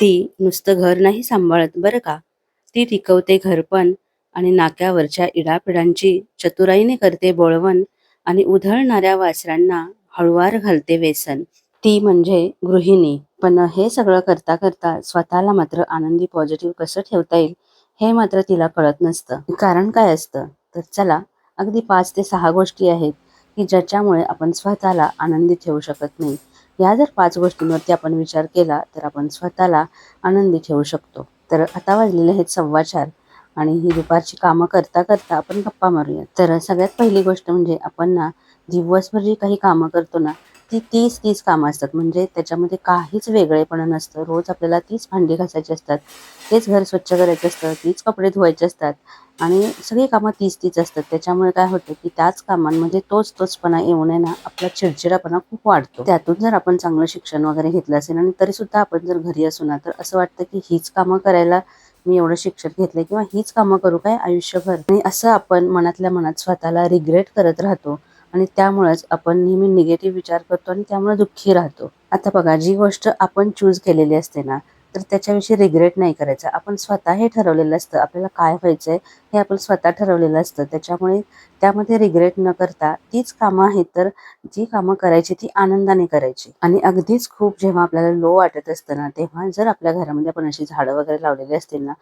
ती नुसतं घर नाही सांभाळत बरं का? ती टिकवते घरपण आणि नाक्यावरच्या इडापिडांची चतुराईने करते बोळवण आणि उधळणाऱ्या वासरांना हळुवार घालते वेसन. ती म्हणजे गृहिणी. पण हे सगळं करता करता स्वतःला मात्र आनंदी पॉझिटिव्ह कसं ठेवता येईल हे मात्र तिला कळत नसतं. कारण काय असतं? तर चला अगदी पाच ते सहा गोष्टी आहेत की ज्याच्यामुळे आपण स्वतःला आनंदी ठेवू शकत नाही. या जर पाच गोष्टींवरती आपण विचार केला तर आपण स्वतःला आनंदी ठेवू शकतो. तर आता वाजलेले आहेत सव्वा चार आणि ही दुपारची कामं करता करता आपण गप्पा मारूया. तर सगळ्यात पहिली गोष्ट म्हणजे आपण ना दिवसभर जी काही कामं करतो ना ती तीच तीच कामं असतात. म्हणजे त्याच्यामध्ये काहीच वेगळेपणा नसतं. रोज आपल्याला तीच भांडी घासायची असतात. तेच घर स्वच्छ करायचं असतं. तीच कपडे धुवायचे असतात. आणि सगळी कामं तीच तीच असतात. त्याच्यामुळे काय होतं की त्याच कामांमध्ये तोच तोचपणा येऊ नये ना आपला चिडचिडापणा खूप वाढतो. त्यातून जर आपण चांगलं शिक्षण वगैरे घेतलं असेल आणि तरी सुद्धा आपण जर घरी असू ना तर असं वाटतं की हीच कामं करायला मी एवढं शिक्षण घेतलंय किंवा हीच कामं करू काय आयुष्यभर? आणि असं आपण मनातल्या मनात स्वतःला रिग्रेट करत राहतो. आणि त्यामुळेच आपण नेहमी निगेटिव्ह विचार करतो आणि त्यामुळे दुःखी राहतो. आता बघा जी गोष्ट आपण चूज केलेली असते ना तर त्याच्याविषयी रिग्रेट नाही करायचं. आपण स्वतः हे ठरवलेलं असतं आपल्याला काय व्हायचंय हे आपण स्वतः ठरवलेलं असतं. त्याच्यामुळे त्यामध्ये रिग्रेट न करता तीच कामं आहेत तर जी कामं करायची ती आनंदाने करायची. आणि अगदीच खूप जेव्हा आपल्याला लो वाटत असतं ना तेव्हा जर आपल्या घरामध्ये आपण अशी झाडं वगैरे लावलेली असतील ना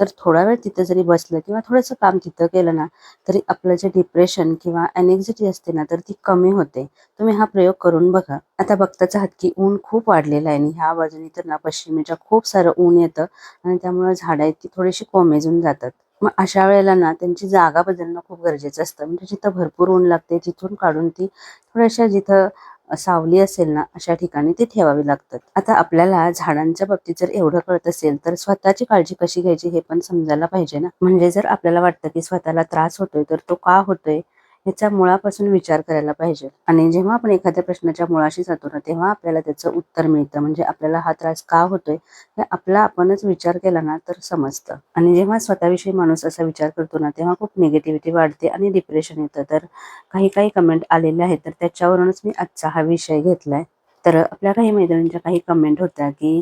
तर थोडा वेळ तिथं जरी बसलं किंवा थोडंसं काम तिथं केलं ना तरी आपलं जे डिप्रेशन किंवा एनेक्झिटी असते ना तर ती कमी होते. तुम्ही हा प्रयोग करून बघा. आता बघताच आहात की ऊन खूप वाढलेलं आहे आणि ह्या बाजूने तर ना पश्चिमेच्या खूप सारं ऊन येतं आणि त्यामुळे झाडं आहेत ती थोडीशी कोमेजून जातात. मग अशा वेळेला ना त्यांची जागा बदलणं खूप गरजेचं असतं. म्हणजे जिथं भरपूर ऊन लागते तिथून काढून ती थोड्याशा जिथं सावली असेल ना अशा ठिकाणी ती ठेवावी लागतात. आता आपल्याला झाडांच्या बाबतीत जर एवढं कळत असेल तर स्वतःची काळजी कशी घ्यायची हे पण समजायला पाहिजे ना? म्हणजे जर आपल्याला वाटतं की स्वतःला त्रास होतोय तर तो का होतोय? ह्याचा मुळापासून विचार करायला पाहिजे. आणि जेव्हा आपण एखाद्या प्रश्नाच्या मुळाशी जातो ना तेव्हा आपल्याला त्याचं उत्तर मिळतं. म्हणजे आपल्याला हा त्रास का होतोय हे आपला आपणच विचार केला ना तर समजतं. आणि जेव्हा स्वतःविषयी माणूस असा विचार करतो ना तेव्हा खूप निगेटिव्हिटी वाढते आणि डिप्रेशन येतं. तर काही काही कमेंट आलेले आहेत तर त्याच्यावरूनच मी आजचा हा विषय घेतलाय. तर आपल्या काही मैत्रिणींच्या काही कमेंट होत्या की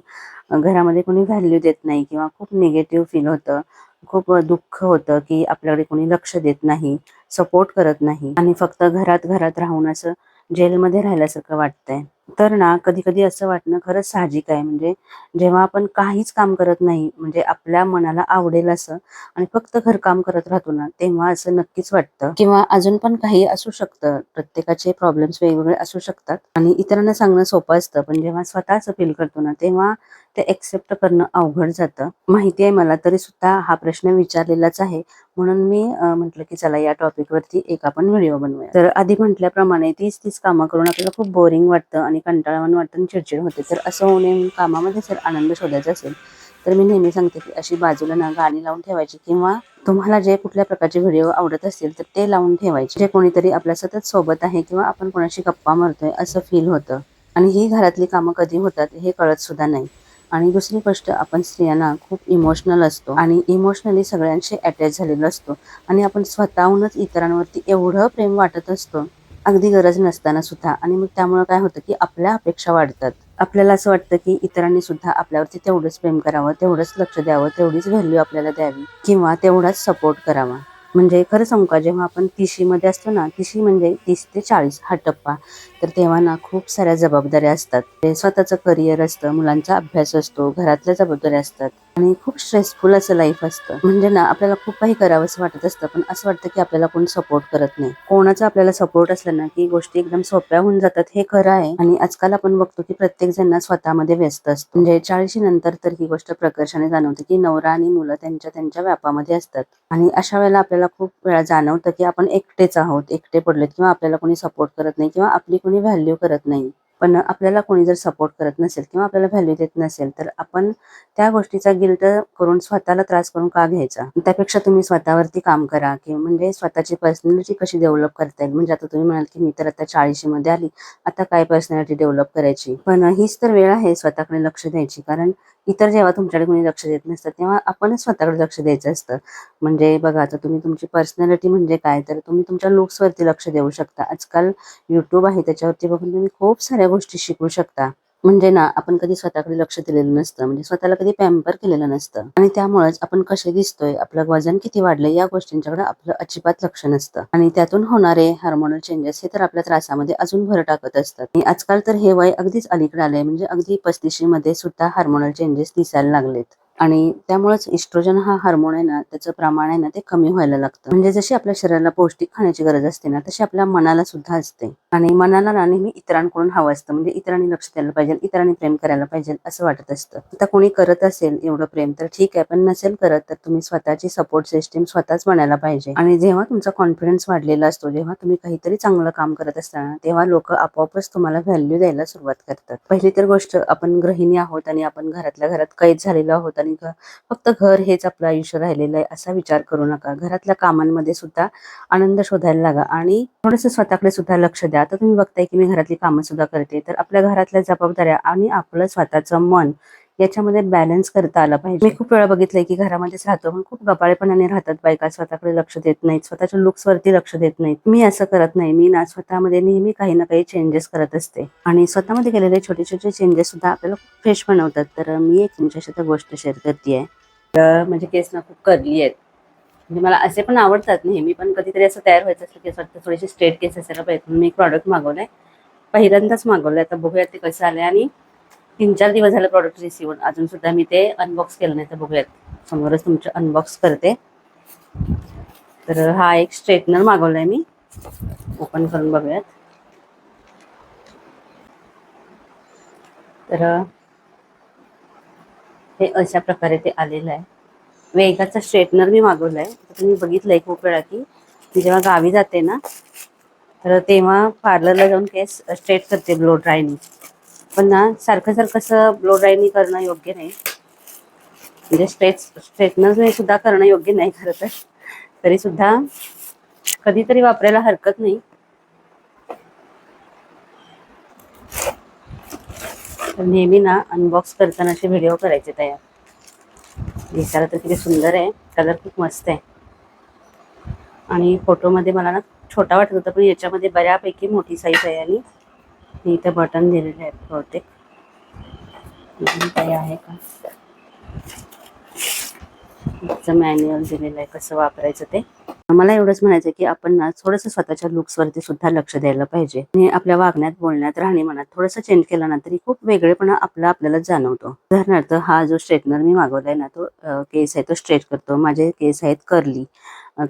घरामध्ये कोणी व्हॅल्यू देत नाही किंवा खूप निगेटिव्ह फील होतं. खूप दुःख होतं की आपल्याकडे कोणी लक्ष देत नाही. सपोर्ट करत नाही. आणि फक्त घरात घरात राहून असं जेलमध्ये राहिल्यासारखं वाटतंय. तर ना कधी कधी असं वाटणं खरंच साहजिक आहे. म्हणजे जेव्हा आपण काहीच काम करत नाही म्हणजे आपल्या मनाला आवडेल असं आणि फक्त घरकाम करत राहतो ना तेव्हा असं नक्कीच वाटतं. किंवा अजून पण काही असू शकतं. प्रत्येकाचे प्रॉब्लेम्स वेगवेगळे असू शकतात. आणि इतरांना सांगणं सोपं असतं. पण जेव्हा स्वतः असं फील करतो ना तेव्हा ते एक्सेप्ट करणं अवघड जातं. माहिती आहे मला तरी सुद्धा हा प्रश्न विचारलेलाच आहे. म्हणून मी म्हटलं की चला या टॉपिक वरती एक आपण व्हिडिओ बनवूया. तर आधी म्हटल्याप्रमाणे तीच तीच कामं करून आपल्याला खूप बोरिंग वाटतं आणि कंटाळावान वाटून चिडचिड होते. तर असं होऊ नये कामामध्ये जर आनंद शोधायचा असेल तर मी नेहमी सांगते की अशी बाजूला ना गाणी लावून ठेवायची किंवा तुम्हाला जे कुठल्या प्रकारचे व्हिडिओ आवडत असतील तर ते लावून ठेवायचे. जे कोणीतरी आपल्या सतत सोबत आहे किंवा आपण कोणाशी गप्पा मारतोय असं फील होतं. आणि ही घरातली कामं कधी होतात हे कळत सुद्धा नाही. आणि दुसरी गोष्ट आपण स्त्रियांना खूप इमोशनल असतो आणि इमोशनली सगळ्यांशी अटॅच झालेलो असतो. आणि आपण स्वतःहूनच इतरांवरती एवढं प्रेम वाटत असतो. अगदी गरज नसताना सुद्धा. आणि मग त्यामुळे काय होतं की आपल्या अपेक्षा वाढतात. आपल्याला असं वाटतं की इतरांनी सुद्धा आपल्यावरती तेवढंच प्रेम करावं तेवढंच लक्ष द्यावं तेवढीच व्हॅल्यू आपल्याला द्यावी किंवा तेवढाच सपोर्ट करावा. म्हणजे खरं सांगू का जेव्हा आपण तिशीमध्ये असतो ना तिशी म्हणजे तीस ते चाळीस हा टप्पा. तर तेव्हा ना खूप साऱ्या जबाबदाऱ्या असतात. ते स्वतःचं करिअर असतं मुलांचा अभ्यास असतो घरातल्या जबाबदाऱ्या असतात. आणि खूप स्ट्रेसफुल असं लाईफ असतं. म्हणजे ना आपल्याला खूप काही करावं असं वाटत असतं पण असं वाटतं की आपल्याला कोण सपोर्ट करत नाही. कोणाचा आपल्याला सपोर्ट असला ना की गोष्टी एकदम सोप्या होऊन जातात हे खरं आहे. आणि आजकाल आपण बघतो की प्रत्येक जण स्वतःमध्ये व्यस्त असतो. म्हणजे चाळीशी नंतर तर ही गोष्ट प्रकर्षाने जाणवते की नवरा आणि मुलं त्यांच्या त्यांच्या व्यापामध्ये असतात. आणि अशा वेळेला आपल्याला खूप वेळा जाणवतं की आपण एकटेच आहोत. एकटे पडलेत किंवा आपल्याला कोणी सपोर्ट करत नाही किंवा आपली कोणी व्हॅल्यू करत नाही. पण आपल्याला कोणी जर सपोर्ट करत नसेल किंवा आपल्याला व्हॅल्यू देत नसेल तर आपण त्या गोष्टीचा गिल्ट करून स्वतःला त्रास करून का घ्यायचा? त्यापेक्षा तुम्ही स्वतःवरती काम करा किंवा म्हणजे स्वतःची पर्सनॅलिटी कशी डेव्हलप करता येईल? म्हणजे आता तुम्ही म्हणाल की मी तर आता चाळीशी मध्ये आली आता काय पर्सनॅलिटी डेव्हलप करायची? पण हीच तर वेळ आहे स्वतःकडे लक्ष द्यायची. कारण इतर जेव्हा तुमच्याकडे कोणी लक्ष देत नसतं तेव्हा आपणच स्वतःकडे लक्ष द्यायचं असतं. म्हणजे बघा आता तुम्ही तुमची पर्सनॅलिटी म्हणजे काय? तर तुम्ही तुमच्या लुक्सवरती लक्ष देऊ शकता. आजकाल यूट्यूब आहे त्याच्यावरती बघून तुम्ही खूप साऱ्या गोष्टी शिकू शकता. म्हणजे ना आपण कधी स्वतःकडे लक्ष दिलेलं नसतं. म्हणजे स्वतःला कधी पॅम्पर केलेलं नसतं. आणि त्यामुळेच आपण कसे दिसतोय आपलं वजन किती वाढलंय या गोष्टींच्याकडे आपलं अजिबात लक्ष नसतं. आणि त्यातून होणारे हार्मोनल चेंजेस हे तर आपल्या त्रासामध्ये अजून भर टाकत असतात. आणि आजकाल तर हे वय अगदीच अलीकडे आलंय. म्हणजे अगदी पस्तीशी मध्ये सुद्धा हार्मोनल चेंजेस दिसायला लागलेत. आणि त्यामुळेच इस्ट्रोजन हा हार्मोन आहे ना त्याचं प्रमाण आहे ना ते कमी व्हायला लागतं. म्हणजे जशी आपल्या शरीराला पौष्टिक खाण्याची गरज असते ना तशी आपल्या मनाला सुद्धा असते. आणि मनाला ना नेहमी इतरांकडून हवं असतं. म्हणजे इतरांनी लक्ष द्यायला पाहिजे इतरांनी प्रेम करायला पाहिजे असं वाटत असतं. आता कोणी करत असेल एवढं प्रेम तर ठीक आहे. पण नसेल करत तर तुम्ही स्वतःची सपोर्ट सिस्टीम स्वतःच बनायला पाहिजे. आणि जेव्हा तुमचा कॉन्फिडन्स वाढलेला असतो जेव्हा तुम्ही काहीतरी चांगलं काम करत असताना तेव्हा लोक आपोआपच तुम्हाला व्हॅल्यू द्यायला सुरुवात करतात. पहिली तर गोष्ट आपण गृहिणी आहोत आणि आपण घरातल्या घरात कैद झालेलो आहोत. आणि फक्त घर हेच आपलं आयुष्य राहिलेलं आहे असा विचार करू नका. घरातल्या कामांमध्ये सुद्धा आनंद शोधायला लागा आणि थोडंसं स्वतःकडे सुद्धा लक्ष द्या. आता तुम्ही बघताय की मी घरातली कामं सुद्धा करते. तर आपल्या घरातल्या जबाबदाऱ्या आणि आपलं स्वतःचं मन याच्यामध्ये बॅलन्स करता आला पाहिजे. मी खूप वेळा बघितलंय की घरामध्येच राहतो पण खूप गपाळेपणाने राहतात बायका. स्वतःकडे लक्ष देत नाहीत स्वतःच्या लुक्स वरती लक्ष देत नाहीत. मी असं करत नाही. मी ना स्वतःमध्ये नेहमी काही ना काही चेंजेस करत असते. आणि स्वतःमध्ये केलेले छोटे छोटे चेंजेस सुद्धा आपल्याला फ्रेश बनवतात. तर मी एक तुमच्याशी त्या गोष्ट शेअर करते तर म्हणजे केस ना खूप करली आहेत. म्हणजे मला असे पण आवडतात नेहमी पण कधीतरी असं तयार व्हायचं असलं केस वाटतं थोडेसे स्ट्रेट केस असायला पाहिजे. मी एक प्रॉडक्ट मागवलाय. पहिल्यांदाच मागवलंय. आता बघूया ते कसं आलंय. आणि तीन चार दिवस झाले प्रॉडक्ट रिसिव्ह अजून सुद्धा मी ते अनबॉक्स केलं नाही. तर बघूयात. समोरच तुमचं अनबॉक्स करते. तर हा एक स्ट्रेटनर मागवलाय मी. ओपन करून बघूयात. तर हे अशा प्रकारे ते आलेलं आहे. वेगाचा स्ट्रेटनर मी मागवलाय. तुम्ही बघितलंय खूप वेळा की मी जेव्हा गावी जाते ना तर तेव्हा पार्लरला जाऊन केस स्ट्रेट करते ब्लो ड्रायनी पण ना सारखं सारखं असं ब्लो ड्रायनी करणं योग्य नाही. म्हणजे स्ट्रेच स्ट्रेटनर सुद्धा करणं योग्य नाही खरं तर. तरी सुद्धा कधीतरी वापरायला हरकत नाही. तर नेहमी ना अनबॉक्स करतानाचे व्हिडिओ करायचे तयार. दिसायला तर किती सुंदर आहे कलर खूप मस्त आहे. आणि फोटोमध्ये मला ना छोटा वाटत होता पण याच्यामध्ये बऱ्यापैकी मोठी साईज आहे आणि इथे बटन दिलेले आहेत बहुतेक. अजून काही आहे का? मॅन्युअल दिलेलं आहे कसं वापरायचं ते. मला एवढंच म्हणायचं की आपण ना थोडंसं स्वतःच्या लुक्सवरती सुद्धा लक्ष द्यायला पाहिजे. आणि आपल्या वागण्यात बोलण्यात राहणीमानात थोडंसं चेंज केला ना तरी खूप वेगळेपणा आपला आपल्याला जाणवतो. उदाहरणार्थ हा जो स्ट्रेटनर मी मागवलाय ना तो केस आहे तो स्ट्रेट करतो. माझे केस आहेत कर्ली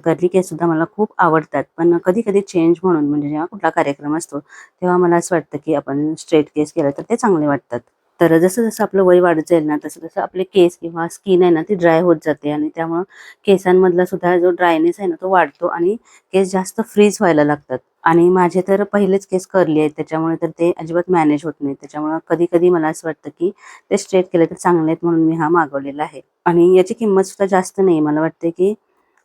कर्ली केस सुद्धा मला खूप आवडतात. पण कधी कधी चेंज म्हणून म्हणजे जेव्हा कुठला कार्यक्रम असतो तेव्हा मला असं वाटतं की आपण स्ट्रेट केस केला तर ते चांगले वाटतात. तर जसं जसं आपलं वय वाढत जाईल ना तसं तसं आपले केस किंवा स्किन आहे ना ती ड्राय होत जाते आणि त्यामुळं केसांमधला सुद्धा जो ड्रायनेस आहे ना तो वाढतो आणि केस जास्त फ्रीज व्हायला लागतात. आणि माझे तर पहिलेच केस करली आहेत त्याच्यामुळे तर ते अजिबात मॅनेज होत नाही त्याच्यामुळे कधी कधी मला असं वाटतं की ते स्ट्रेट केले तर चांगले आहेत म्हणून मी हा मागवलेला आहे. आणि याची किंमत सुद्धा जास्त नाही. मला वाटते की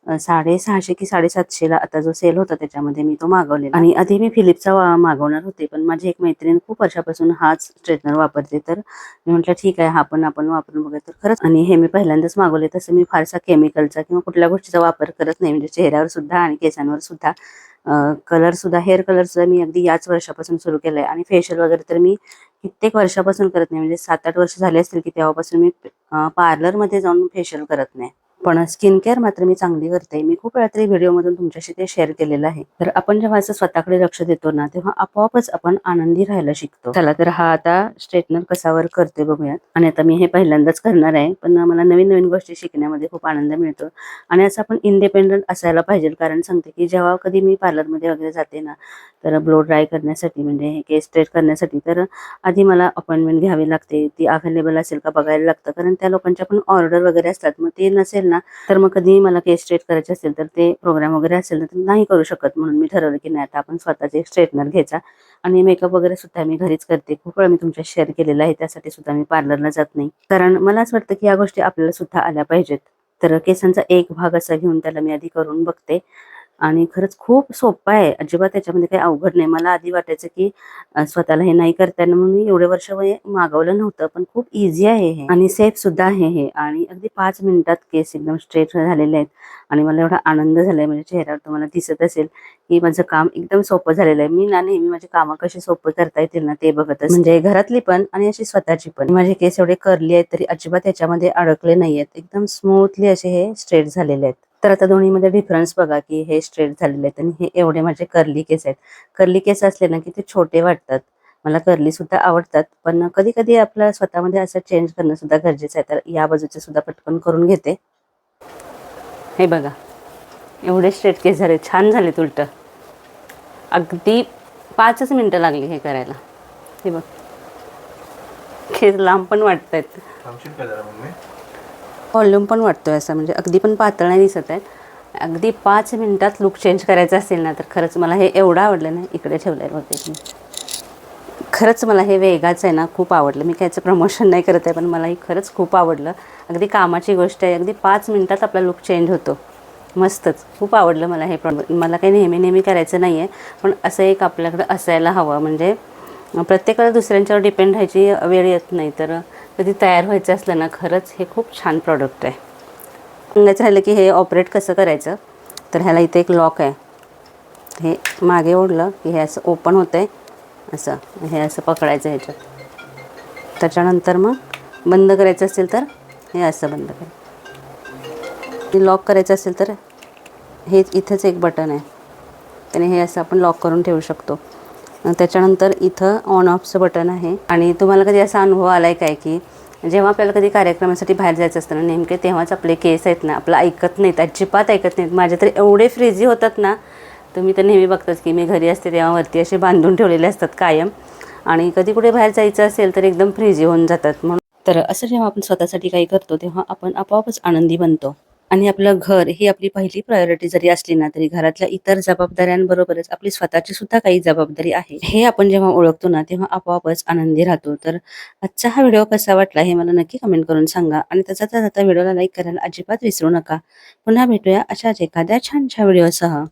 साडेसहाशे की साडेसातशेला आता जो सेल होता त्याच्यामध्ये मी तो मागवलेला. आणि आधी मी फिलिपचा मागवणार होते पण माझी एक मैत्रीण खूप वर्षापासून हाच स्ट्रेटनर वापरते. तर मी म्हटलं ठीक आहे हा पण आपण वापरून बघूया. तर खरंच आणि हे मी पहिल्यांदाच मागवले तसं मी फारसा केमिकलचा किंवा कुठल्या गोष्टीचा वापर करत नाही. म्हणजे चेहऱ्यावर सुद्धा आणि केसांवर सुद्धा. कलर सुद्धा हेअर कलर सुद्धा मी अगदी याच वर्षापासून सुरू केलंय. आणि फेशियल वगैरे तर मी कित्येक वर्षापासून करत नाही. म्हणजे सात आठ वर्ष झाले असतील की तेव्हापासून मी पार्लरमध्ये जाऊन फेशियल करत नाही. पण स्किन केअर मात्र मी चांगली करते. मी खूप वेळा तरी व्हिडिओमधून तुमच्याशी ते शेअर केलेलं आहे. तर आपण जेव्हा असं स्वतःकडे लक्ष देतो ना तेव्हा आपोआपच आपण आनंदी राहायला शिकतो. चला तर हा आता स्ट्रेटनर कसावर करते बघूयात. आणि आता मी हे पहिल्यांदाच करणार आहे पण मला नवीन नवीन गोष्टी शिकण्यामध्ये खूप आनंद मिळतो. आणि असं आपण इंडिपेंडंट असायला पाहिजे कारण सांगते की जेव्हा कधी मी पार्लरमध्ये वगैरे जाते ना तर ब्लो ड्राय करण्यासाठी म्हणजे हे केस स्ट्रेट करण्यासाठी तर आधी मला अपॉइंटमेंट घ्यावी लागते. ती अवेलेबल असेल का बघायला लागतं कारण त्या लोकांच्या पण ऑर्डर वगैरे असतात मग ते नसेल ना तर मग कधी मला केस स्ट्रेट करायचे असेल तर ते प्रोग्राम वगैरे असेल ना तर नाही करू शकत म्हणून मी ठरवलं की नाही आता आपण स्वतःचे स्ट्रेटनर घ्यायचा. आणि मेकअप वगैरे सुद्धा मी घरीच करते. खूप वेळा मी तुमच्या शेअर केलेला आहे त्यासाठी सुद्धा मी पार्लरला जात नाही. कारण मला असं वाटतं की या गोष्टी आपल्याला सुद्धा आल्या पाहिजेत. तर केसांचा एक भाग असा घेऊन त्याला मी आधी करून बघते. आणि खरंच खूप सोपं आहे. अजिबात त्याच्यामध्ये काही अवघड नाही. मला आधी वाटायचं की स्वतःला हे नाही करता येणार म्हणून मी एवढे वर्ष वय मागवलं नव्हतं पण खूप इझी आहे हे. आणि सेफ सुद्धा आहे हे. आणि अगदी पाच मिनिटात केस एकदम स्ट्रेट झालेले आहेत. आणि मला एवढा आनंद झालाय. माझ्या चेहऱ्यावर तुम्हाला दिसत असेल की माझं काम एकदम सोपं झालेलं आहे. मी ना नेहमी माझी कामं कशी सोपं करता येतील ना ते बघत म्हणजे घरातली पण आणि अशी स्वतःची पण. माझे केस एवढे करली आहेत तरी अजिबात याच्यामध्ये अडकले नाहीयेत. एकदम स्मूथली असे हे स्ट्रेट झालेले आहेत. तर आता दोन्हीमध्ये डिफरन्स बघा की हे स्ट्रेट झालेले आहेत आणि हे एवढे माझे कर्ली केस आहेत. कर्ली केस असले ना की ते छोटे वाटतात. मला कर्ली सुद्धा आवडतात. पण कधी कधी आपलं स्वतःमध्ये असं चेंज करणं सुद्धा गरजेचं आहे. तर या बाजूचे सुद्धा पटकन करून घेते. हे बघा. एवढे स्ट्रेट केस झाले. छान झाले उलट. अगदी पाचच मिनटं लागली हे करायला. हे बघ. केस लांब पण वाटत आहेत थांबशील का जरा मम्मी व्हॉल्यूम पण वाटतोय असं. म्हणजे अगदी पण पातळ नाही दिसत आहे. अगदी पाच मिनटात लुक चेंज करायचा असेल ना तर खरंच मला हे एवढं आवडलं ना इकडे ठेवलं आहे बहुतेक मी. खरंच मला हे वेगाचं आहे ना खूप आवडलं. मी कायचं प्रमोशन नाही करत आहे पण मला हे खरंच खूप आवडलं. अगदी कामाची गोष्ट आहे. अगदी पाच मिनटात आपला लुक चेंज होतो. मस्तच. खूप आवडलं मला हे प्रॉ मला काही नेहमी नेहमी करायचं नाही आहे पण असं एक आपल्याकडं असायला हवं. म्हणजे प्रत्येकाला दुसऱ्यांच्यावर डिपेंड व्हायची वेळ येत नाही. तर कधी तयार व्हायचं असलं ना खरंच हे खूप छान प्रॉडक्ट आहे. सांगायचं राहिलं की हे ऑपरेट कसं करायचं? तर ह्याला इथे एक लॉक आहे. हे मागे ओढलं की हे असं ओपन होतं आहे असं हे असं पकडायचं ह्याच्यात. त्याच्यानंतर मग बंद करायचं असेल तर हे असं बंद करायचं लॉक करायचं असेल तर हे इथंच एक बटन आहे. त्याने हे असं आपण लॉक करून ठेवू शकतो. त्याच्यानंतर इथं ऑन ऑफचं बटन आहे. आणि तुम्हाला कधी असा अनुभव आला आहे काय की जेव्हा आपल्याला कधी कार्यक्रमासाठी बाहेर जायचं असतं ना नेमके तेव्हाच आपले केस आहेत ना आपलं ऐकत नाहीत अजिबात ऐकत नाहीत. माझे तर एवढे फ्रीजी होतात ना तुम्ही तर नेहमी बघताच की मी घरी असते तेव्हा वरती असे बांधून ठेवलेले असतात कायम. आणि कधी कुठे बाहेर जायचं असेल तर एकदम फ्रीजी होऊन जातात. म्हणून तर असं जेव्हा आपण स्वतःसाठी काही करतो तेव्हा आपण आपोआपच आनंदी बनतो. आणि आपलं घर ही आपली पहिली प्रायोरिटी जरी असली ना तरी घरातल्या इतर जबाबदाऱ्यांबरोबरच आपली स्वतःची सुद्धा काही जबाबदारी आहे. हे आपण जेव्हा ओळखतो ना तेव्हा आपोआपच आनंदी राहतो. तर आजचा हा व्हिडिओ कसा वाटला हे मला नक्की कमेंट करून सांगा. आणि त्याचा जाता व्हिडिओला लाईक करायला अजिबात विसरू नका. पुन्हा भेटूया अशाच एखाद्या छानशा व्हिडिओसह